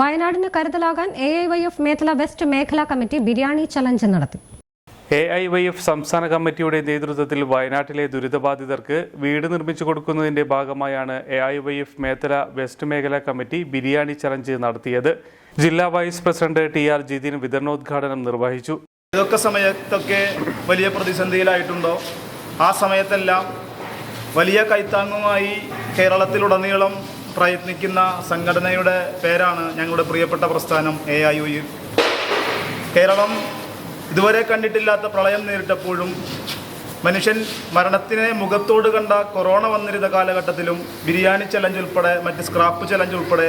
വയനാടിന് കരുതലാകാൻ A I Y F മേഖല വെസ്റ്റ് മേഖലാ കമ്മിറ്റി ബിരിയാണി ചലഞ്ച് നടത്തി. എ ഐ വൈ എഫ് സംസ്ഥാന കമ്മിറ്റിയുടെ നേതൃത്വത്തിൽ വയനാട്ടിലെ ദുരിതബാധിതർക്ക് വീട് നിർമ്മിച്ചു കൊടുക്കുന്നതിന്റെ ഭാഗമായാണ് A I Y F Methala west മേഖല കമ്മിറ്റി ബിരിയാണി ചലഞ്ച് നടത്തിയത്. ജില്ലാ vice president T R Jithin വിതരണോദ്ഘാടനം നിർവഹിച്ചു. ഏതൊക്കെ സമയത്തൊക്കെ വലിയ പ്രതിസന്ധിയിലായിട്ടുണ്ടോ? ആ സമയത്തെല്ലാം വലിയ കൈത്താങ്ങുമായി കേരളത്തിലുടനീളം പ്രയത്നിക്കുന്ന സംഘടനയുടെ പേരാണ് ഞങ്ങളുടെ പ്രിയപ്പെട്ട പ്രസ്ഥാനം എ ഐ യു കേരളം ഇതുവരെ കണ്ടിട്ടില്ലാത്ത പ്രളയം നേരിട്ടപ്പോഴും മനുഷ്യൻ മരണത്തിനെ മുഖത്തോട് കണ്ട കൊറോണ വന്നിരുന്ന കാലഘട്ടത്തിലും ബിരിയാണി ചലഞ്ച് ഉൾപ്പെടെ മറ്റ് സ്ക്രാപ്പ് ചലഞ്ച് ഉൾപ്പെടെ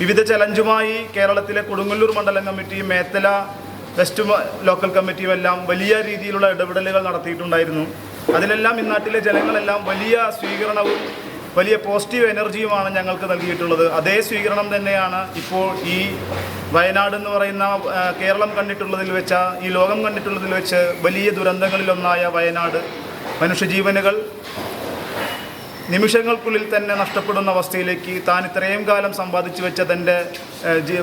വിവിധ ചലഞ്ചുമായി കേരളത്തിലെ കൊടുങ്ങല്ലൂർ മണ്ഡലം കമ്മിറ്റിയും മേത്തല വെസ്റ്റ് ലോക്കൽ കമ്മിറ്റിയും എല്ലാം വലിയ രീതിയിലുള്ള ഇടപെടലുകൾ നടത്തിയിട്ടുണ്ടായിരുന്നു. അതിലെല്ലാം ഇന്നാട്ടിലെ ജനങ്ങളെല്ലാം വലിയ സ്വീകരണവും വലിയ പോസിറ്റീവ് എനർജിയുമാണ് ഞങ്ങൾക്ക് നൽകിയിട്ടുള്ളത്. അതേ സ്വീകരണം തന്നെയാണ് ഇപ്പോൾ ഈ വയനാട് എന്ന് പറയുന്ന കേരളം കണ്ടിട്ടുള്ളതിൽ വെച്ച ഈ ലോകം കണ്ടിട്ടുള്ളതിൽ വെച്ച് വലിയ ദുരന്തങ്ങളിലൊന്നായ വയനാട്. മനുഷ്യജീവനുകൾ നിമിഷങ്ങൾക്കുള്ളിൽ തന്നെ നഷ്ടപ്പെടുന്ന അവസ്ഥയിലേക്ക് താൻ ഇത്രയും കാലം സമ്പാദിച്ചു വെച്ച തന്റെ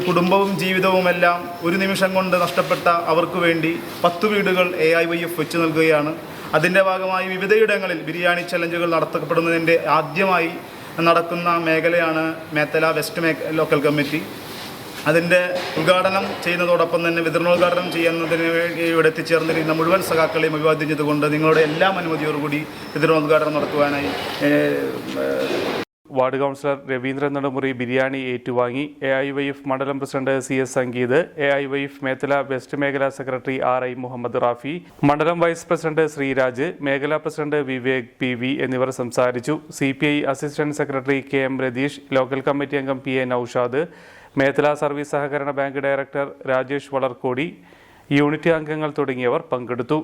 കുടുംബവും ജീവിതവുമെല്ലാം ഒരു നിമിഷം കൊണ്ട് നഷ്ടപ്പെട്ട അവർക്ക് വേണ്ടി പത്ത് വീടുകൾ എ ഐ വൈ എഫ് വെച്ച് നൽകുകയാണ്. അതിന്റെ ഭാഗമായി വിവിധയിടങ്ങളിൽ ബിരിയാണി ചലഞ്ചുകൾ നടത്തപ്പെടുന്നതിന്റെ ആദ്യമായി നടക്കുന്ന മേഖലയാണ് മേത്തല വെസ്റ്റ് മേ ലോക്കൽ കമ്മിറ്റി അതിന്റെ ഉദ്ഘാടനം ചെയ്യുന്നതോടൊപ്പം തന്നെ വിതരണോദ്ഘാടനം ചെയ്യുന്നതിന് വേണ്ടി ഇവിടെ എത്തിച്ചേർന്നിരിക്കുന്ന മുഴുവൻ സഖാക്കളെയും അഭിവാദ്യം ചെയ്തുകൊണ്ട് നിങ്ങളുടെ എല്ലാം അനുമതിയോടുകൂടി വിതരണോദ്ഘാടനം നടത്തുവാനായി വാർഡ് കൗൺസിലർ രവീന്ദ്രൻ നെടുമുറി ബിരിയാണി ഏറ്റുവാങ്ങി. എ ഐ വൈ എഫ് മണ്ഡലം president C S Sangeeth. A I Y F മേഖല വെസ്റ്റ് മേഖലാ secretary R I Muhammad Rafi. മണ്ഡലം വൈസ് പ്രസിഡന്റ് ശ്രീരാജ് മേഖലാ പ്രസിഡന്റ് വിവേക് പി വി എന്നിവർ സംസാരിച്ചു. C P I assistant secretary K M Ratheesh local committee അംഗം P A Noushad മേഖലാ service സഹകരണ bank director Rajesh Valarkodi unit അംഗങ്ങൾ തുടങ്ങിയവർ പങ്കെടുത്തു.